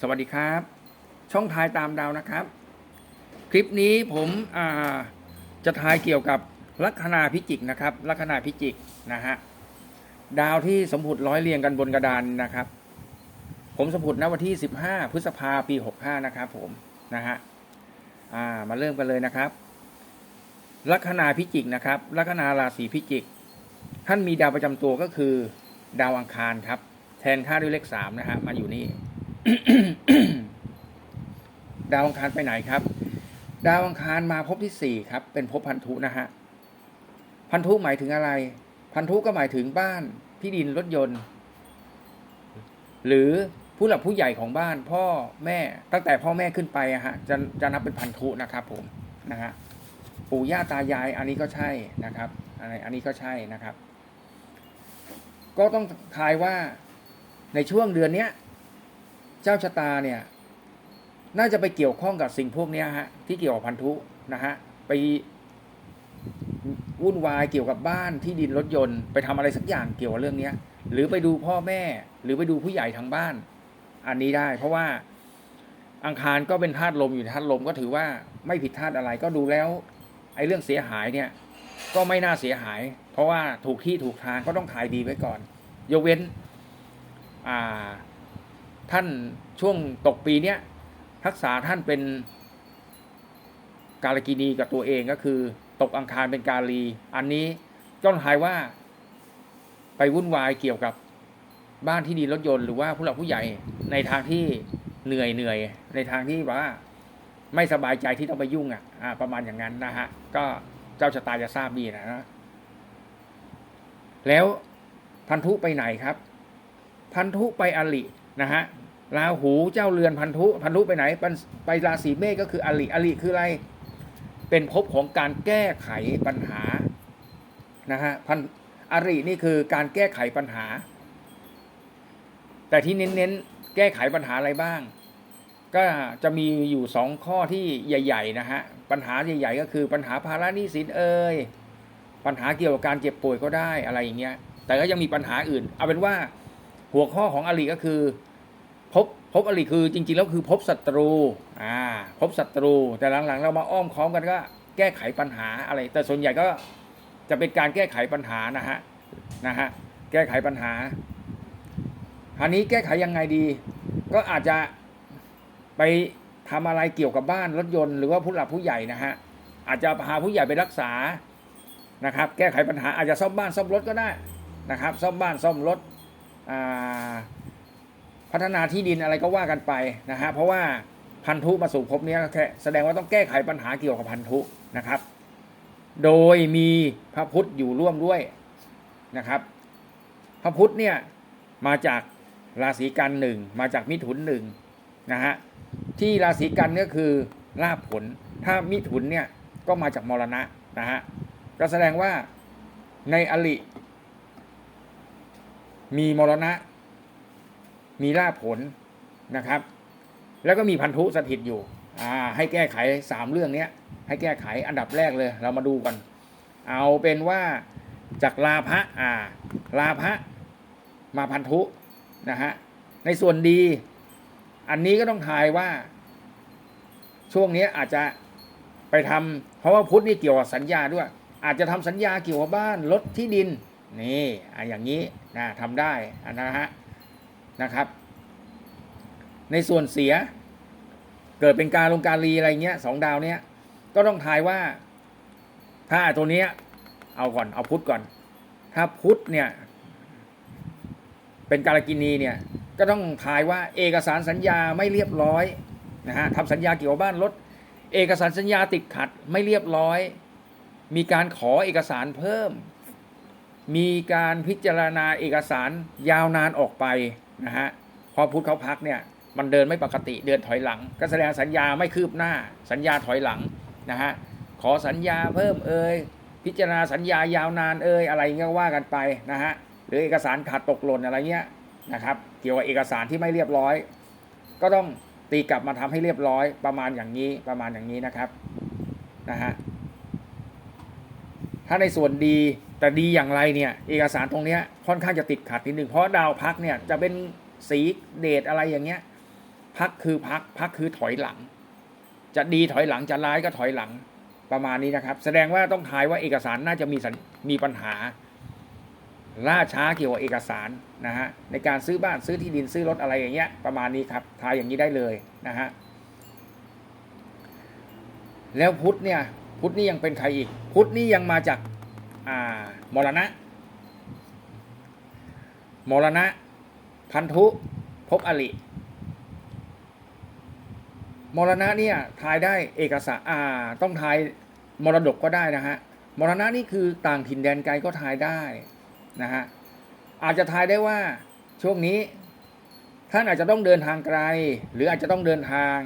สวัสดีครับ ช่องทายตามดาวนะครับ คลิปนี้ผมจะทายเกี่ยวกับลัคนาพิจิกนะครับ ลัคนาพิจิกนะฮะดาวที่สมผุดร้อยเรียงกันบนกระดานนะครับ ผมสมผุดณวันที่ 15 พฤษภาปี65นะครับ ผมนะฮะามาเริ่มกันเลยนะครับ ลัคนาพิจิกนะครับ ลัคนาราศีพิจิก ท่านมีดาวประจำตัวก็คือ ดาวอังคารครับ แทนค่าด้วยเลขสามนะฮะมาอยู่นี่ ดาวอังคารไปไหนครับ ดาวอังคารมาพบที่สี่ครับ เป็นภพพันธุนะฮะ พันธุหมายถึงอะไร พันธุก็หมายถึงบ้าน ที่ดินรถยนต์ หรือผู้หลักผู้ใหญ่ของบ้านพ่อแม่ตั้งแต่พ่อแม่ขึ้นไปอะฮะจะจะนับเป็นพันธุนะครับผมนะฮะปู่ย่าตายายอันนี้ก็ใช่นะครับอันนี้อันนี้ก็ใช่นะครับ ก็ต้องทายว่าในช่วงเดือนเนี้ย เจ้าชะตาเนี่ยน่าจะไปเกี่ยวข้องกับสิ่งพวกนี้ฮะที่เกี่ยวกับพันธุนะฮะไปวุ่นวายเกี่ยวกับบ้านที่ดินรถยนต์ไปทำอะไรสักอย่างเกี่ยวกับเรื่องเนี้ย หรือไปดูพ่อแม่ หรือไปดูผู้ใหญ่ทางบ้าน อันนี้ได้ เพราะว่าอังคารก็เป็นธาตุลมอยู่ธาตุลมก็ถือว่าไม่ผิดธาตุอะไรก็ดูแล้วไอ้เรื่องเสียหายเนี่ย ก็ไม่น่าเสียหาย เพราะว่าถูกที่ถูกทางก็ต้องถ่ายดีไว้ก่อน ยกเว้น อ่า ท่านช่วงตกปีเนี้ยทักษะท่านเป็นกาลกินีกับตัวเองก็คือ ตกอังคารเป็นกาลี อันนี้ต้องทายว่า ไปวุ่นวายเกี่ยวกับบ้านที่ดีรถยนต์หรือว่าผู้หลักผู้ใหญ่ในทางที่เหนื่อยเหนื่อยในทางที่ว่า ไม่สบายใจที่ต้องไปยุ่งอะอ่า ประมาณอย่างนั้นนะฮะ ก็เจ้าชะตาจะทราบดีนะแล้วพันธุไปไหนครับ พันธุไปอลิ นะฮะราหูเจ้าเรือนพันธุพันธุไปไหนไปราศีเมษก็คืออลิอลิคืออะไรเป็นภพของการแก้ไขปัญหานะฮะพันอรินี่คือการแก้ไขปัญหา แต่ที่เน้นๆแก้ไขปัญหาอะไรบ้าง ก็จะมีอยู่สองข้อที่ใหญ่ ๆ นะฮะปัญหาใหญ่ ๆ ก็คือปัญหาภาระหนี้สินเอ่ยปัญหาเกี่ยวกับการเจ็บป่วยก็ได้อะไรอย่างเงี้ยแต่ก็ยังมีปัญหาอื่น เอาเป็นว่า หัวข้อของอริก็คือพบพบอริคือจริงๆแล้วคือพบศัตรูอ่าพบศัตรู แต่หลังๆ เรามาอ้อมค้อมกันก็แก้ไขปัญหาอะไร แต่ส่วนใหญ่ก็จะเป็นการแก้ไขปัญหานะฮะนะฮะแก้ไขปัญหาอันนี้แก้ไขยังไงดี ก็อาจจะไปทำอะไรเกี่ยวกับบ้านรถยนต์หรือว่าผู้หลักผู้ใหญ่นะฮะอาจจะพาผู้ใหญ่ไปรักษานะครับ แก้ไขปัญหาอาจจะซ่อมบ้านซ่อมรถก็ได้นะครับ ซ่อมบ้านซ่อมรถ พัฒนาที่ดินอะไรก็ว่ากันไปนะฮะเพราะว่าพันธุมาสู่ภพนี้แค่แสดงว่าต้องแก้ไขปัญหาเกี่ยวกับพันธุนะครับ โดยมีพระพุทธอยู่ร่วมด้วยนะครับ พระพุทธเนี่ยมาจากราศีกันหนึ่งมาจากมิถุนหนึ่งนะฮะที่ราศีกันก็คือลาภผล ถ้ามิถุนเนี่ยก็มาจากมรณะนะฮะก็แสดงว่าในอลิ มีมรณะ มีลาภผลนะครับ แล้วก็มีพันธุสถิตอยู่อ่าให้แก้ไขสามเรื่องเนี้ย ให้แก้ไขอันดับแรกเลย เรามาดูกัน เอาเป็นว่าจากลาภะอ่าลาภะมาพันธุนะฮะในส่วนดี อันนี้ก็ต้องทายว่า ช่วงนี้อาจจะไปทำเพราะว่าพุทธนี่เกี่ยวกับสัญญาด้วย อาจจะทำสัญญาเกี่ยวกับบ้านรถที่ดิน นี่อะอย่างนี้นะทำได้อันนะฮะนะครับ ในส่วนเสีย เกิดเป็นการลงการรีอะไรเงี้ยสองดาวเนี้ยก็ต้องทายว่า ถ้าตัวเนี้ย เอาก่อนเอาพุทธก่อน ถ้าพุทธเนี่ย เป็นการกินีเนี่ย ก็ต้องทายว่า เอกสารสัญญาไม่เรียบร้อยนะฮะทำสัญญาเกี่ยวกับบ้านรถเอกสารสัญญาติดขัดไม่เรียบร้อย มีการขอเอกสารเพิ่ม มีการพิจารณาเอกสารยาวนานออกไปนะฮะพอพุทธเขาพักเนี่ยมันเดินไม่ปกติเดินถอยหลัง ก็แสดงสัญญาไม่คืบหน้า สัญญาถอยหลังนะฮะขอสัญญาเพิ่มเอ่ยพิจารณาสัญญายาวนานเอ่ยอะไรเงี้ยว่ากันไปนะฮะหรือเอกสารขาดตกหล่นอะไรเงี้ยนะครับเกี่ยวกับเอกสารที่ไม่เรียบร้อย ก็ต้องตีกลับมาทำให้เรียบร้อยประมาณอย่างนี้ประมาณอย่างนี้นะครับนะฮะถ้าในส่วนดี แต่ดีอย่างไรเนี่ยเอกสารตรงนี้ค่อนข้างจะติดขัดนิดหนึ่งเพราะดาวพักเนี่ยจะเป็นสีเดชอะไรอย่างเงี้ยพักคือพักพักคือถอยหลัง จะดีถอยหลังจะร้ายก็ถอยหลังประมาณนี้นะครับ แสดงว่าต้องทายว่าเอกสารน่าจะมีสัญมีปัญหาล่าช้าเกี่ยวกับเอกสารนะฮะในการซื้อบ้านซื้อที่ดินซื้อรถอะไรอย่างเงี้ยประมาณนี้ครับทายอย่างนี้ได้เลยนะฮะแล้วพุทธเนี่ยพุทธนี่ยังเป็นใครอีก พุทธนี่ยังมาจาก อ่ามรณะ มรณะ พันธุภพอลิมรณะเนี่ยทายได้เอกสารอ่า ต้องทายมรดกก็ได้นะฮะมรณะนี่คือต่างถิ่นแดนไกลก็ทายได้นะฮะอาจจะทายได้ว่าช่วงนี้ ท่านอาจจะต้องเดินทางไกล หรืออาจจะต้องเดินทาง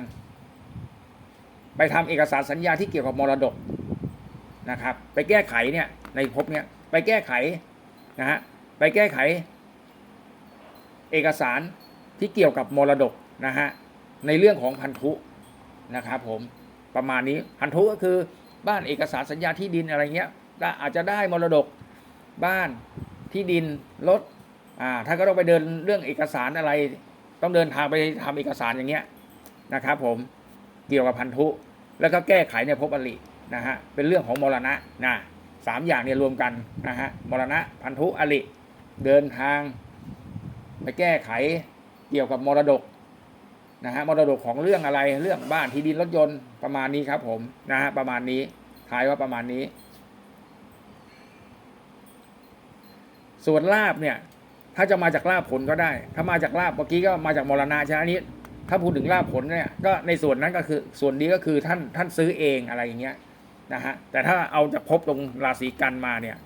ไปทำเอกสารสัญญาที่เกี่ยวกับมรดกนะครับ ไปแก้ไขเนี่ย ในภพเนี่ยไปแก้ไขนะฮะไปแก้ไข เอกสารที่เกี่ยวกับมรดกนะฮะในเรื่องของพันธุนะครับผมประมาณนี้พันธุก็คือบ้านเอกสารสัญญาที่ดินอะไรเงี้ยได้อาจจะได้มรดกบ้านที่ดินรถอ่าถ้าก็ต้องไปเดินเรื่องเอกสารอะไร ต้องเดินทางไปทำเอกสารอย่างเงี้ยนะครับผมเกี่ยวกับพันธุ แล้วก็แก้ไขในภพอรินะฮะเป็นเรื่องของมรณะนะ สามอย่างเนี่ยรวมกันนะฮะมรณะพันธุอริเดินทางไปแก้ไขเกี่ยวกับมรดกนะฮะมรดกของเรื่องอะไรเรื่องบ้านที่ดินรถยนต์ประมาณนี้ครับผมนะฮะประมาณนี้ทายว่าประมาณนี้ ส่วนลาบเนี่ย ถ้าจะมาจากลาบผลก็ได้ ถ้ามาจากลาบเมื่อกี้ก็มาจากมรณะใช่ไหมอันนี้ ถ้าพูดถึงลาบผลเนี่ยก็ในส่วนนั้นก็คือส่วนนี้ก็คือท่านท่านซื้อเองอะไรอย่างเงี้ย นะฮะแต่ถ้าเอาจากภพตรงราศีกันมาเนี่ย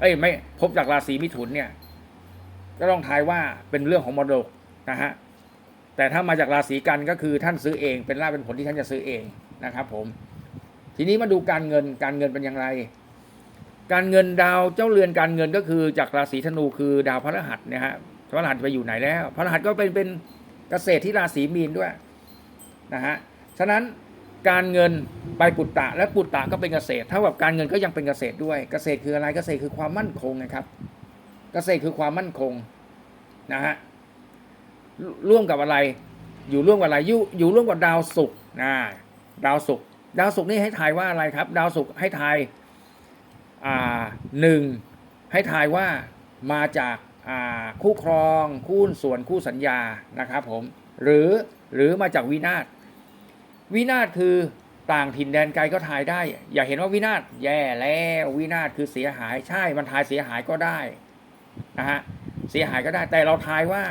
เอ้ยไม่ภพจากราศีมิถุนเนี่ยก็ต้องทายว่าเป็นเรื่องของมรดกนะฮะแต่ถ้ามาจากราศีกันก็คือท่านซื้อเองเป็นลาภเป็นผลที่ท่านจะซื้อเองนะครับ ผม ทีนี้มาดูการเงินการเงินเป็นอย่างไร การเงินดาวเจ้าเรือนการเงินก็คือจากราศีธนูคือดาวพระรหัสนี่ฮะพระรหัสไปอยู่ไหนแล้ว พระรหัสก็เป็นเป็นเกษตรที่ราศีมีนด้วยนะฮะฉะนั้น การเงินไปปุตตะ และปุตตะก็เป็นเกษตรเท่ากับการเงินก็ยังเป็นเกษตรด้วย เกษตรคืออะไรเกษตรคือความมั่นคงนะครับ เกษตรคือความมั่นคงนะฮะร่วมกับอะไร อยู่ร่วมกับอะไรอยู่อยู่ร่วมกับดาวศุกร์นะดาวศุกร์ดาวศุกร์นี่ให้ทายว่าอะไรครับ ดาวศุกร์ให้ทายอ่าหนึ่งให้ทายว่ามาจากอ่าคู่ครอง คู่ส่วนคู่สัญญานะครับผมหรือหรือมาจากวินาศ วินาศคือต่างถิ่นแดนไกลก็ทายได้ อย่าเห็นว่าวินาศแย่แล้ววินาศคือเสียหายใช่มันทายเสียหายก็ได้นะฮะเสียหายก็ได้แต่เราทายว่า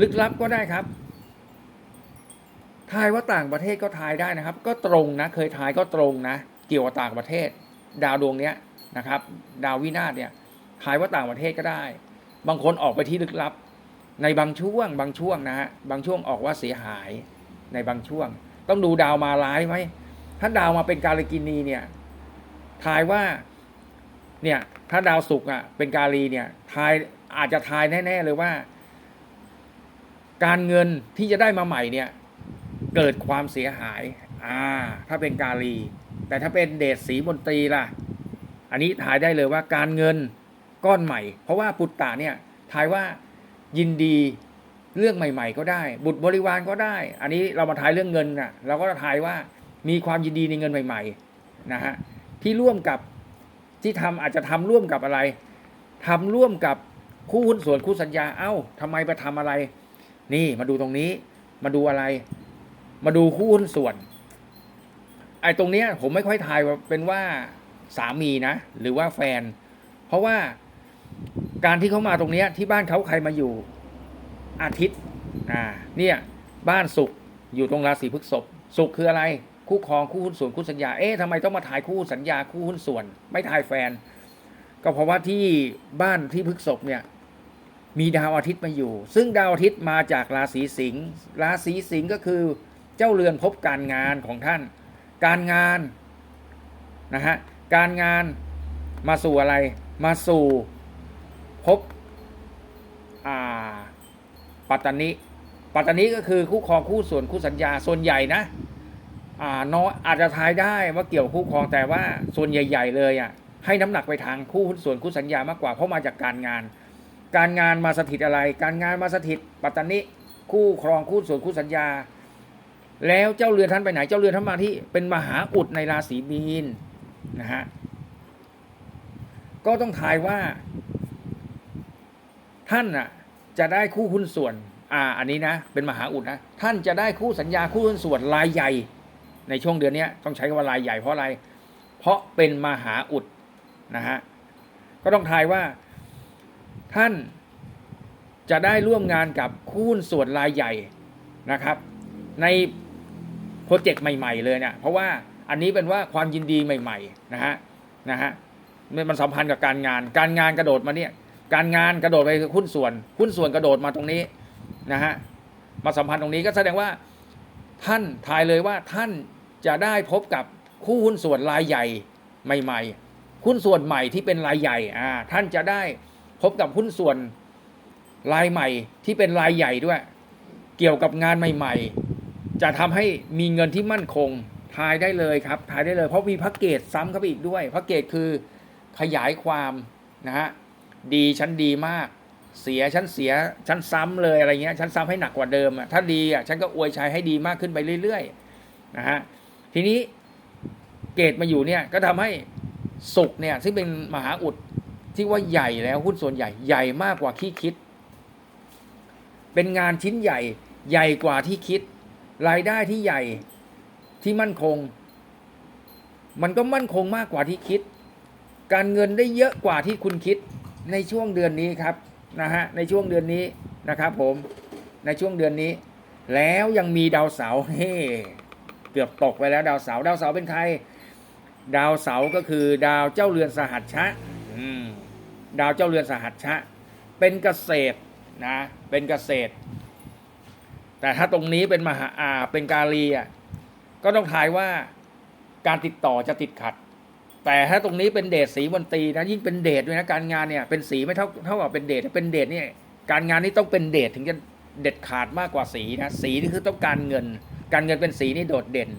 ลึกลับก็ได้ครับ ทายว่าต่างประเทศก็ทายได้นะครับ ก็ตรงนะเคยทายก็ตรงนะเกี่ยวกับต่างประเทศ ดาวดวงเนี้ยนะครับ ดาววินาศเนี่ยทายว่าต่างประเทศก็ได้ บางคนออกไปที่ลึกลับ ในบางช่วงบางช่วงนะฮะบางช่วงออกว่าเสียหายในบางช่วง ต้องดูดาวมาร้ายไหมถ้าดาวมาเป็นกาลกินีเนี่ยทายว่าเนี่ยถ้าดาวศุกร์อะเป็นกาลีเนี่ยทายอาจจะทายแน่ๆเลยว่า การเงินที่จะได้มาใหม่เนี่ยเกิดความเสียหาย อ่า ถ้าเป็นกาลี แต่ถ้าเป็นเดชสีมนตรีล่ะ อันนี้ทายได้เลยว่าการเงินก้อนใหม่ เพราะว่าปุตตะเนี่ยทายว่า ยินดีเรื่องใหม่ ๆ ก็ได้ บุตรบริวารก็ได้ อันนี้เรามาทายเรื่องเงินนะเราก็ทายว่ามีความยินดีในเงินใหม่ๆนะฮะที่ร่วมกับที่ทำอาจจะทำร่วมกับอะไรทำร่วมกับคู่หุ้นส่วนคู่สัญญา เอ้าทำไมไปทำอะไร นี่มาดูตรงนี้ มาดูอะไร มาดูคู่หุ้นส่วน ไอ้ตรงเนี้ยผมไม่ค่อยทายว่าเป็นว่าสามีนะ หรือว่าแฟน เพราะว่า การที่เขามาตรงนี้ที่บ้านเขาใครมาอยู่อาทิตย์อ่าเนี่ยบ้านสุขอยู่ตรงราศีพฤษภสุขคืออะไร คู่ครองคู่หุ้นส่วนคู่สัญญาเอ๊ะทำไมต้องมาถ่ายคู่สัญญาคู่หุ้นส่วน ไม่ถ่ายแฟน ก็เพราะว่าที่บ้านที่พฤษภเนี่ยมีดาวอาทิตย์มาอยู่ ซึ่งดาวอาทิตย์มาจากราศีสิงห์ราศีสิงห์ก็คือเจ้าเรือนพบการงานของท่าน การงานนะฮะการงานมาสู่อะไรมาสู่ พบปัตตานิปัตตานิก็คือคู่ครองคู่ส่วนคู่สัญญาส่วนใหญ่นะอ่าน้อยอาจจะทายได้ว่าเกี่ยวคู่ครองแต่ว่าส่วนใหญ่ ๆ เลยอะให้น้ำหนักไปทางคู่ส่วนคู่สัญญามากกว่าเพราะมาจากการงาน การงานมาสถิตอะไร การงานมาสถิตปัตตานิคู่ครองคู่ส่วนคู่สัญญา แล้วเจ้าเรือนท่านไปไหน เจ้าเรือนท่านมาที่เป็นมหาอุดในราศีมีนนะฮะก็ต้องทายว่า ท่านน่ะจะได้คู่หุ้นส่วน อ่า อันนี้นะ เป็นมหาอุดนะ ท่านจะได้คู่สัญญาคู่หุ้นส่วนรายใหญ่ ในช่วงเดือนนี้ต้องใช้คำว่ารายใหญ่เพราะอะไร เพราะเป็นมหาอุดนะฮะ ก็ต้องทายว่า ท่านจะได้ร่วมงานกับคู่หุ้นส่วนรายใหญ่นะครับ ในโปรเจกต์ใหม่ ๆ เลยเนี่ย เพราะว่าอันนี้เป็นว่าความยินดีใหม่ ๆ นะฮะ นะฮะ มันสัมพันธ์กับการงาน การงานกระโดดมาเนี่ย การงานกระโดดไปหุ้นส่วน หุ้นส่วนกระโดดมาตรงนี้นะฮะมาสัมพันธ์ตรงนี้ก็แสดงว่าท่านทายเลยว่าท่านจะได้พบกับคู่หุ้นส่วนรายใหญ่ใหม่ๆหุ้นส่วนใหม่ที่เป็นรายใหญ่อ่าท่านจะได้พบกับหุ้นส่วนรายใหม่ที่เป็นรายใหญ่ด้วย เกี่ยวกับงานใหม่ ๆ จะทำให้มีเงินที่มั่นคงทายได้เลยครับทายได้เลย เพราะมีพักเกตซ้ำเข้าไปอีกด้วยพักเกตคือขยายความนะฮะ ดีฉันดีมาก เสียฉันเสียฉันซ้ำเลยอะไรเงี้ยฉันซ้ำให้หนักกว่าเดิมอะถ้าดีอะฉันก็อวยชัยให้ดีมากขึ้นไปเรื่อยๆนะฮะทีนี้เกตมาอยู่เนี่ยก็ทำให้สุขเนี่ยซึ่งเป็นมหาอุดที่ว่าใหญ่แล้วหุ้นส่วนใหญ่ใหญ่มากกว่าที่คิด เป็นงานชิ้นใหญ่ใหญ่กว่าที่คิด รายได้ที่ใหญ่ที่มั่นคง มันก็มั่นคงมากกว่าที่คิด การเงินได้เยอะกว่าที่คุณคิด ในช่วงเดือนนี้ครับนะฮะในช่วงเดือนนี้นะครับผมในช่วงเดือนนี้ แล้วยังมีดาวเสาร์เฮ้เกือบตกไปแล้วดาวเสาร์ดาวเสาร์เป็นใคร ดาวเสาร์ก็คือดาวเจ้าเรือนสหัชชะดาวเจ้าเรือนสหัชชะ เป็นเกษตรนะเป็นเกษตร แต่ถ้าตรงนี้เป็นมหาอาเป็นกาลีอะก็ต้องทายว่าการติดต่อจะติดขัด แต่ถ้าตรงนี้เป็นเดชสีมนตรีนะยิ่งเป็นเดชด้วยนะการงานเนี่ยเป็นสีไม่เท่าเท่ากับเป็นเดชถ้าเป็นเดชเนี่ยการงานนี่ต้องเป็นเดชถึงจะเด็ดขาดมากกว่าสีนะสีนี่คือต้องการเงิน การเงินเป็นสีนี่โดดเด่น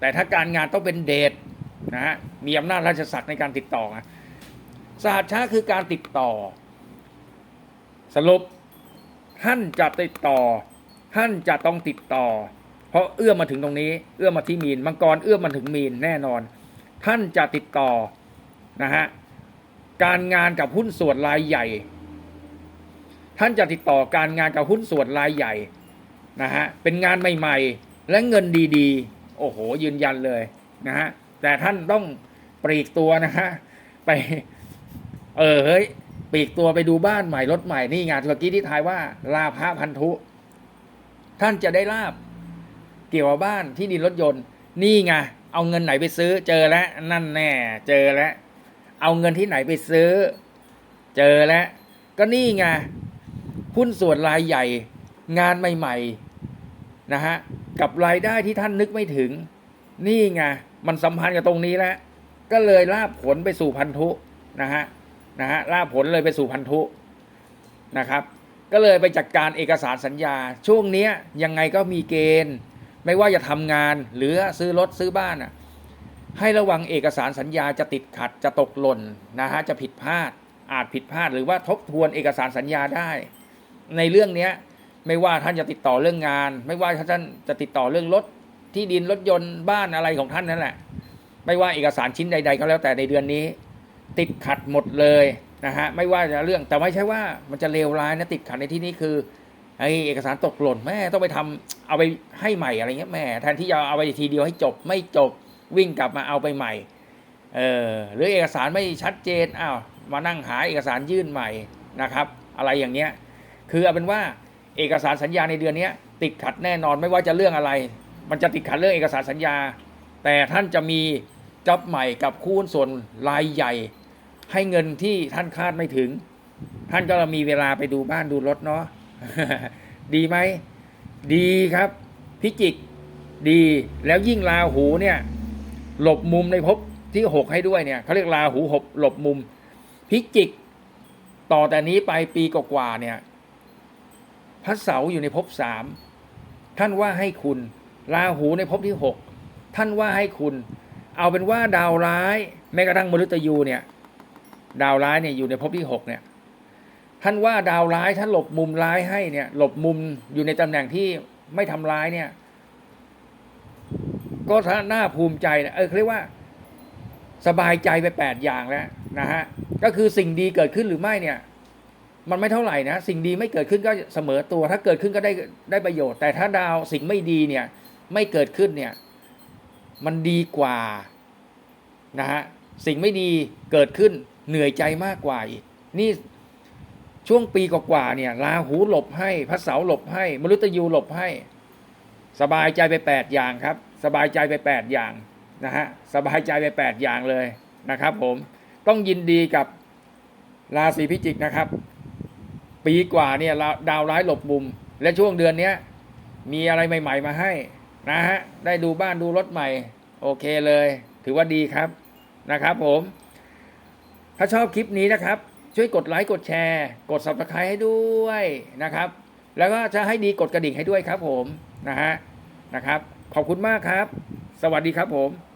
แต่ถ้าการงานต้องเป็นเดชนะฮะมีอำนาจราชศักดิ์ในการติดต่อนะสหัชชาคือการติดต่อ สรุปท่านจะติดต่อ ท่านจะต้องติดต่อ เพราะเอื้อมมาถึงตรงนี้ เอื้อมมาที่มีนมังกรเอื้อมมาถึงมีนแน่นอน ท่านจะติดต่อนะฮะการงานกับหุ้นส่วนรายใหญ่ ท่านจะติดต่อการงานกับหุ้นส่วนรายใหญ่นะฮะเป็นงานใหม่ ๆ และเงินดีๆ โอ้โห ยืนยันเลยนะฮะแต่ท่านต้องปลีกตัวนะฮะไป เออเฮ้ยปลีกตัวไปดูบ้านใหม่รถใหม่นี่งานเมื่อกี้ที่ทายว่าลาภพันธุ ท่านจะได้ลาบ เกี่ยวกับบ้านที่ดินรถยนต์ นี่ไง เอาเงินไหนไปซื้อ เจอแล้วนั่นแน่ เจอแล้วเอาเงินที่ไหนไปซื้อ เจอแล้วก็นี่ไงหุ้นส่วนรายใหญ่ งานใหม่ๆนะฮะกับรายได้ที่ท่านนึกไม่ถึง นี่ไงมันสัมพันธ์กับตรงนี้แล้วก็เลยลาบผลไปสู่พันธุนะฮะนะฮะลาบผลเลยไปสู่พันธุนะครับ ก็เลยไปจัดการเอกสารสัญญา ช่วงนี้ยังไงก็มีเกณฑ์ ไม่ว่าจะทำงานหรือซื้อรถซื้อบ้านอะให้ระวังเอกสารสัญญาจะติดขัดจะตกหล่นนะฮะจะผิดพลาดอาจผิดพลาดหรือว่าทบทวนเอกสารสัญญาได้ ในเรื่องเนี้ยไม่ว่าท่านจะติดต่อเรื่องงาน ไม่ว่าท่านจะติดต่อเรื่องรถที่ดินรถยนต์บ้านอะไรของท่านนั่นแหละ ไม่ว่าเอกสารชิ้นใด ๆ ก็แล้วแต่ในเดือนนี้ ติดขัดหมดเลยนะฮะไม่ว่าจะเรื่องแต่ไม่ใช่ว่ามันจะเลวร้ายนะติดขัดในที่นี้คือ ไอเอกสารตกหล่นแม่ต้องไปทำเอาไปให้ใหม่อะไรเงี้ยแม่แทนที่จะเอาไปทีเดียวให้จบไม่จบวิ่งกลับมาเอาไปใหม่เออหรือเอกสารไม่ชัดเจนอ้าวมานั่งหาเอกสารยื่นใหม่นะครับ อะไรอย่างเงี้ยคือเอาเป็นว่าเอกสารสัญญาในเดือนนี้ติดขัดแน่นอนไม่ว่าจะเรื่องอะไร มันจะติดขัดเรื่องเอกสารสัญญา แต่ท่านจะมีจ็อบใหม่กับคู่ส่วนรายใหญ่ ให้เงินที่ท่านคาดไม่ถึง ท่านก็มีเวลาไปดูบ้านดูรถเนาะ ดีไหม ดีครับ พิจิก ดีแล้วยิ่งลาหูเนี่ย หลบมุมในภพที่หกให้ด้วยเนี่ยเขาเรียกลาหูหบหลบมุม พิจิก ต่อแต่นี้ไปปีกว่าเนี่ย พระเสาร์อยู่ในภพสามท่านว่าให้คุณลาหูในภพที่หกท่านว่าให้คุณ เอาเป็นว่าดาวร้าย แม้กระทั่งมฤตยูเนี่ย ดาวร้ายเนี่ยอยู่ในภพที่หกเนี่ย ท่านว่าดาวร้ายท่านหลบมุมร้ายให้เนี่ย หลบมุมอยู่ในตำแหน่งที่ไม่ทำร้ายเนี่ย ก็น่าภูมิใจนะเออเขาเรียกว่า สบายใจไปแปดอย่างแล้วนะฮะก็คือสิ่งดีเกิดขึ้นหรือไม่เนี่ย มันไม่เท่าไหร่นะสิ่งดีไม่เกิดขึ้นก็เสมอตัว ถ้าเกิดขึ้นก็ได้ได้ประโยชน์ แต่ถ้าดาวสิ่งไม่ดีเนี่ย ไม่เกิดขึ้นเนี่ย มันดีกว่านะฮะสิ่งไม่ดีเกิดขึ้นเหนื่อยใจมากกว่าอีกนี่ ช่วงปีกว่าๆเนี่ยราหูหลบให้พระเสาหลบให้ มฤตยูหลบให้ สบายใจไปแปดอย่างครับ สบายใจไปแปดอย่างนะฮะสบายใจไปแปดอย่างเลยนะครับ ผมต้องยินดีกับราศีพิจิกนะครับ ปีกว่าเนี่ยดาวร้ายหลบมุม และช่วงเดือนเนี้ยมีอะไรใหม่ ๆ มาให้นะฮะได้ดูบ้านดูรถใหม่ โอเคเลย ถือว่าดีครับนะครับ ผม ถ้าชอบคลิปนี้นะครับ ช่วยกดไลค์กดแชร์ กด subscribe ให้ด้วยนะครับ แล้วก็จะให้ดีกดกระดิ่งให้ด้วยครับผมนะฮะนะครับ ขอบคุณมากครับ สวัสดีครับผม